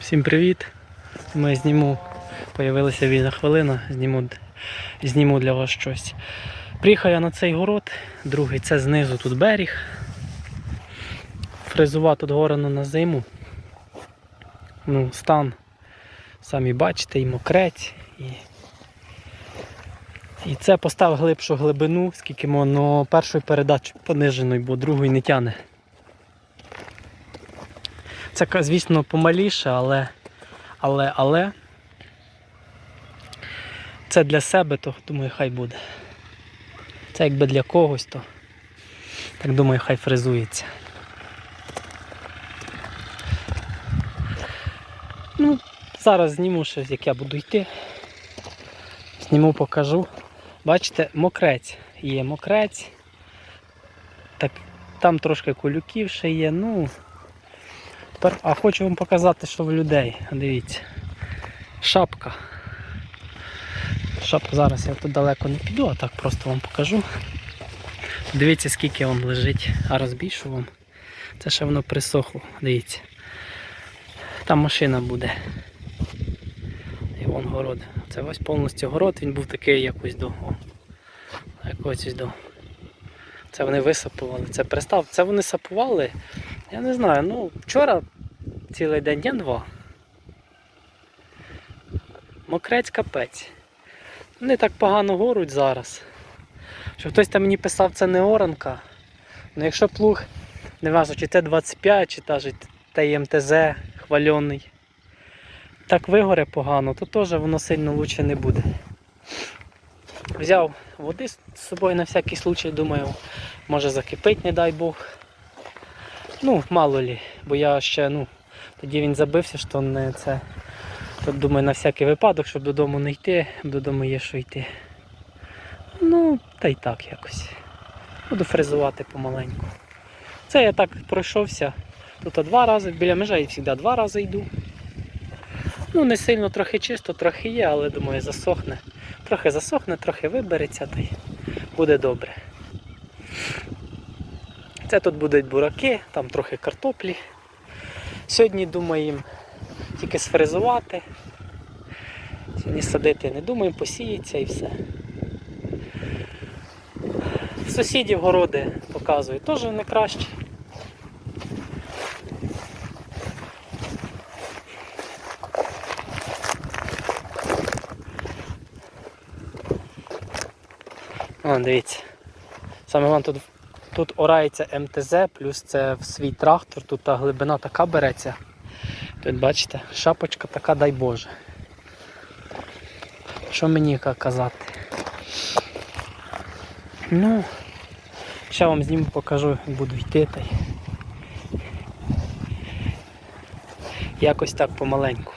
Всім привіт! Ми зніму, появилася вільна хвилина, зніму, зніму для вас щось. Приїхав я на цей город, другий це знизу тут берег. Фрезува тут горено на зиму. Ну, стан, самі бачите, і мокрець. І, і це постав глибшу глибину, скільки воно першої передачі пониженої, бо другої не тяне. Це, звісно, помаліше, але, але, але це для себе, то думаю, хай буде. Це якби для когось, то так думаю, хай фрезується. Ну, зараз зніму ще, як я буду йти. Зніму, покажу. Бачите, мокрець є мокрець. Так, там трошки колюків ще є, ну. Тепер, а хочу вам показати, що в людей. Дивіться. Шапка. Шапка зараз я тут далеко не піду, а так просто вам покажу. Дивіться, скільки він лежить, а розбільшу вам. Це ще воно присохло, дивіться. Там машина буде. І вон город. Це ось повністю город, він був такий якось до. Якось ось до. Це вони висапували. Це пристав. Це вони сапували. Я не знаю, ну вчора цілий день дня два. Мокрець капець. Вони так погано горуть зараз. Що хтось там мені писав, це не оранка. Ну якщо плуг, не важно, чи Т-25, чи та ж ТМТЗ хвальоний. Так вигоре погано, то теж воно сильно лучше не буде. Взяв води з собою на всякий случай, думаю, може закипить, не дай Бог. Ну, мало лі, бо я ще, ну, тоді він забився, що не це. Тут думаю на всякий випадок, щоб додому не йти, додому є що йти. Ну, та й так якось. Буду фрезувати помаленьку. Це я так пройшовся. Тут два рази, біля межа я завжди два рази йду. Ну, не сильно трохи чисто, трохи є, але думаю, засохне. Трохи засохне, трохи вибереться, та й буде добре. Це тут будуть бураки, там трохи картоплі. Сьогодні думаємо тільки сфрезувати. Сьогодні садити не думаємо, посіється і все. Сусідів городи показую, теж не краще. О, дивіться. Саме вам тут Тут орається МТЗ, плюс це в свій трактор, тут та глибина така береться. Тут бачите, шапочка така, дай Боже. Що мені казати? Ну, ще вам зніму покажу, як буду йти та й якось так помаленьку.